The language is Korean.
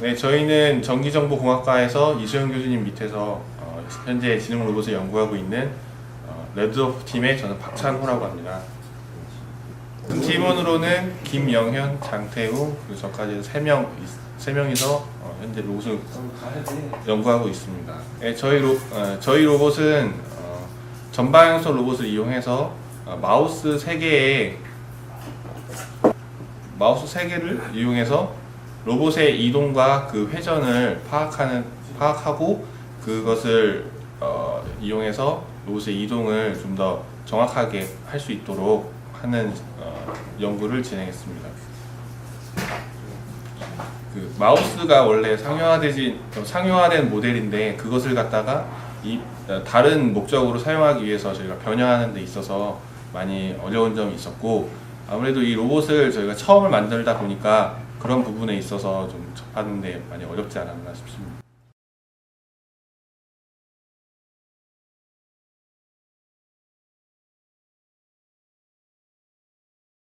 네, 저희는 전기정보공학과에서 이수영 교수님 밑에서 어, 현재 지능 로봇을 연구하고 있는 어, 레드오프 팀의 저는 박찬호라고 합니다. 팀원으로는 김영현, 장태우 그리고 저까지 세 명, 세 명이서 어, 현재 로봇을 연구하고 있습니다. 네, 저희 로 어, 저희 로봇은 어, 전방향성 로봇을 이용해서 어, 마우스 3개의 마우스 3개를 이용해서 로봇의 이동과 그 회전을 파악하는 파악하고 그것을 어, 이용해서 로봇의 이동을 좀 더 정확하게 할 수 있도록 하는 어, 연구를 진행했습니다. 그 마우스가 원래 상용화되지 어, 상용화된 모델인데 그것을 갖다가 이 어, 다른 목적으로 사용하기 위해서 저희가 변형하는 데 있어서 많이 어려운 점이 있었고 아무래도 이 로봇을 저희가 처음을 만들다 보니까 그런 부분에 있어서 좀 접하는데 많이 어렵지 않았나 싶습니다.